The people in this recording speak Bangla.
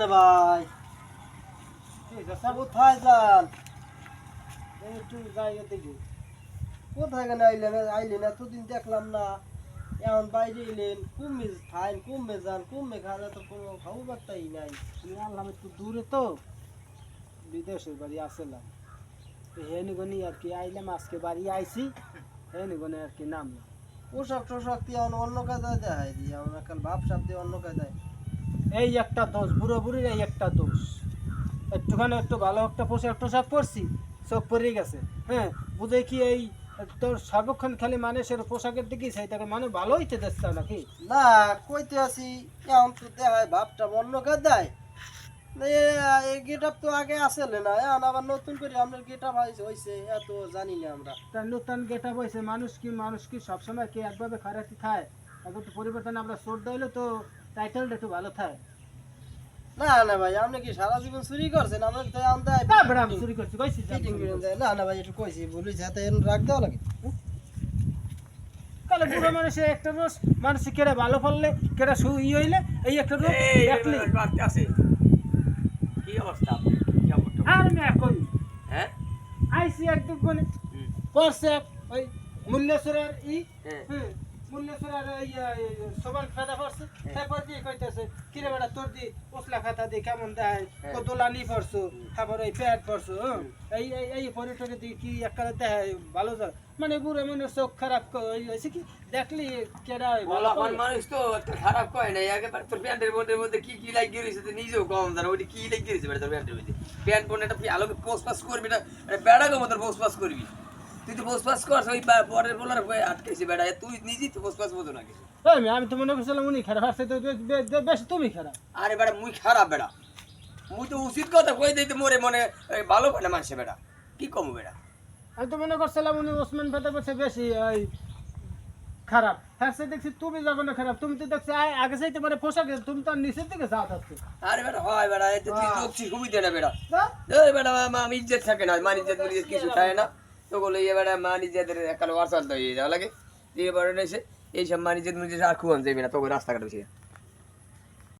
না ভাই। কোথায় যান? একটু জায়গা দেখি। কোথায় কেন আইলেন আইলেন এতদিন দেখলাম না। এখন বাইরে এলেন কুমে খাইন কুমে যান কুমে খাওয়া তো কোনো খাব বার্তাই নাই আনলাম একটু দূরে তো। বিদেশের বাড়ি আসলাম হেনিগনি আর কি আইলাম আজকে বাড়ি আইছি। হেনিগনি আর কি নামলাম। পোশাক টোশাক দিয়ে অন্য কাজায় দেখাই দিই আমার কাল ভাব সাপ দিয়ে অন্য কাজায় এই একটা দোষ বুড়ো বুড়ির এই একটা দোষ। একটুখানি একটু ভালো একটা পোশাক টোশাক পরছি চোখ পরে গেছে। হ্যাঁ বুঝে কি এই তোর সর্বক্ষণ খালি মানুষের পোশাকের দিকেই সেই তাকে মানুষ ভালো হইতে দিচ্ছে নাকি? না কইতে আছি এখন তো দেখায় ভাবটা অন্য কাজায় এই গেট আপ তো আগে আসলে না এখন আবার নতুন করে আপনার গেট আপ হয়েছে এত জানি না আমরা। নতুন গেটা বইছে মানুষ কি মানুষ কি সবসময় কি একভাবে খারাপ খায়? এখন একটু পরিবর্তন আমরা চোর দিলে তো টাইটেলটা একটু ভালো থাকে। না না ভাই আপনি কি সারা জীবন চুরি করছেন? আমরা তো তা আমি চুরি করছি কইছি না না ভাই একটু কইছি রাখ দেওয়া লাগে। তাহলে বুড়ো মানুষে একটা রোজ মানুষ কেড়ে ভালো ফললে কেড়ে সু ই হইলে এই একটা দেখলি। কি অবস্থা? আর আমি কই হ্যাঁ আইসি একদম। করছে ওই মূল্যেশ্বরের ই হ্যাঁ। হুম সবার খাতা পড়ছে। তারপর দিয়ে কইতেছে কিরে বেটা তোর দি পশলা খাতা দিয়ে কেমন দেয়। কত পড়ছো তারপর ওই প্যাড পড়ছো? এই এই এই দিয়ে কি একটা দেয় ভালো যায় মানে বুড়ো মানুষ চোখ খারাপ হয়েছে কি? দেখলি কেডা। মানুষ তো খারাপ কয় না একেবারে তোর প্যান্টের মধ্যে মধ্যে কি কি লাগিয়ে রয়েছে নিজেও কম জানো। ওইটা কি লাগিয়ে রয়েছে তোর প্যান্টের মধ্যে? প্যান্ট একটা আলোকে পোস্ট পাস করবি না? বেড়াকে মতো পোস্ট পাস করবি। তুই তো পাস করছ ওই বলার আটকেছি বেড়া তুই নিজেই তো পাস মতো না কিছু। আমি তো মনে করছিলাম উনি খারাপ আসছে তো বেশ তুমি খারাপ। আরে মুই খারাপ মুই তো উচিত কথা কই দিতে মোরে মনে ভালো বেটা। কি কম আমি তো মনে করছিলাম উনি ওসমান ফেতে করছে বেশি ওই খারাপ। হ্যাঁ দেখছি তুমি যাবে না খারাপ তুমি তো দেখছি আগে চাইতে মানে পোশাক তুমি তো নিচের দিকে যাওয়া থাকছো আরে বেটা হয় বেটা তুই সুবিধা না বেটা। বেটা মান ইজ্জত থাকে না মান ইজ্জত কিছু থাকে না। তো বলে এই নিজেদের একাল ওয়ারসাল তো হয়ে যাওয়া লাগে। দিয়ে বেটা এসে এই সব নিজেদের মুলি আর খুয়ান যাবে না তোকে রাস্তাঘাট বেশি।